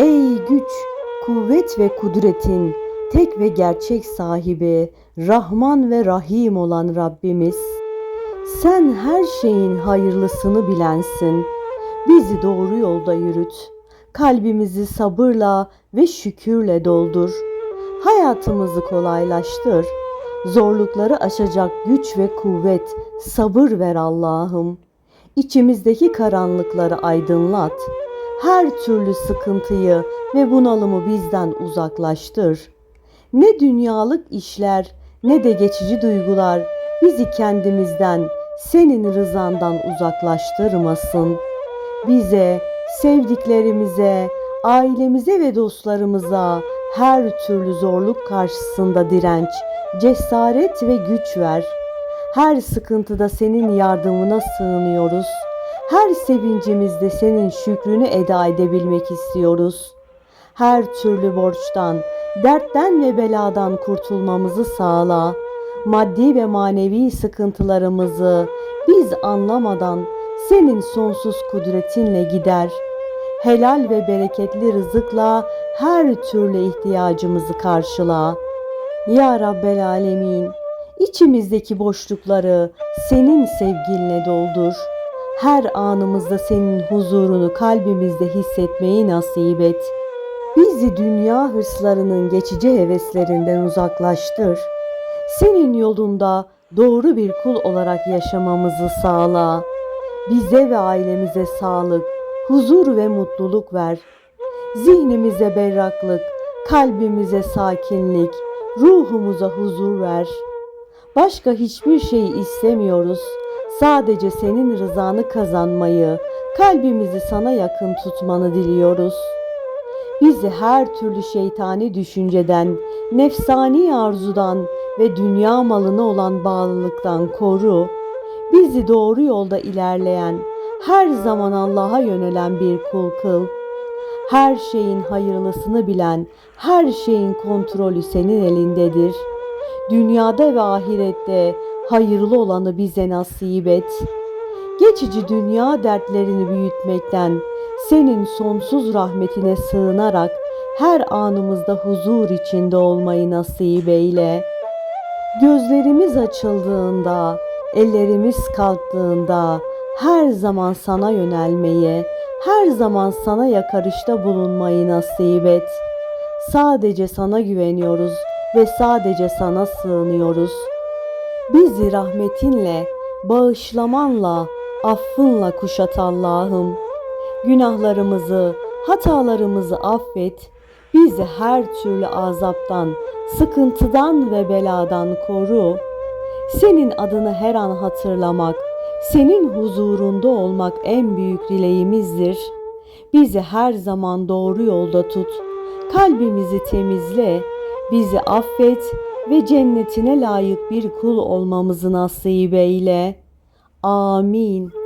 Ey güç, kuvvet ve kudretin tek ve gerçek sahibi, Rahman ve Rahim olan Rabbimiz. Sen her şeyin hayırlısını bilensin. Bizi doğru yolda yürüt. Kalbimizi sabırla ve şükürle doldur. Hayatımızı kolaylaştır. Zorlukları aşacak güç ve kuvvet, sabır ver Allah'ım. İçimizdeki karanlıkları aydınlat. Her türlü sıkıntıyı ve bunalımı bizden uzaklaştır. Ne dünyalık işler ne de geçici duygular bizi kendimizden, senin rızandan uzaklaştırmasın. Bize, sevdiklerimize, ailemize ve dostlarımıza her türlü zorluk karşısında direnç, cesaret ve güç ver. Her sıkıntıda senin yardımına sığınıyoruz. Her sevincimizde senin şükrünü eda edebilmek istiyoruz. Her türlü borçtan, dertten ve beladan kurtulmamızı sağla. Maddi ve manevi sıkıntılarımızı biz anlamadan senin sonsuz kudretinle gider. Helal ve bereketli rızıkla her türlü ihtiyacımızı karşıla. Ya Rabbel Alemin, içimizdeki boşlukları senin sevginle doldur. Her anımızda senin huzurunu kalbimizde hissetmeyi nasip et. Bizi dünya hırslarının geçici heveslerinden uzaklaştır. Senin yolunda doğru bir kul olarak yaşamamızı sağla. Bize ve ailemize sağlık, huzur ve mutluluk ver. Zihnimize berraklık, kalbimize sakinlik, ruhumuza huzur ver. Başka hiçbir şey istemiyoruz. Sadece senin rızanı kazanmayı, kalbimizi sana yakın tutmanı diliyoruz. Bizi her türlü şeytani düşünceden, nefsani arzudan ve dünya malına olan bağlılıktan koru. Bizi doğru yolda ilerleyen, her zaman Allah'a yönelen bir kul kıl. Her şeyin hayırlısını bilen, her şeyin kontrolü senin elindedir. Dünyada ve ahirette hayırlı olanı bize nasip et. Geçici dünya dertlerini büyütmekten, senin sonsuz rahmetine sığınarak her anımızda huzur içinde olmayı nasip eyle. Gözlerimiz açıldığında, ellerimiz kalktığında her zaman sana yönelmeyi, her zaman sana yakarışta bulunmayı nasip et. Sadece sana güveniyoruz ve sadece sana sığınıyoruz. Bizi rahmetinle, bağışlamanla, affınla kuşat Allah'ım. Günahlarımızı, hatalarımızı affet. Bizi her türlü azaptan, sıkıntıdan ve beladan koru. Senin adını her an hatırlamak, senin huzurunda olmak en büyük dileğimizdir. Bizi her zaman doğru yolda tut. Kalbimizi temizle. Bizi affet ve cennetine layık bir kul olmamızı nasip eyle. Amin.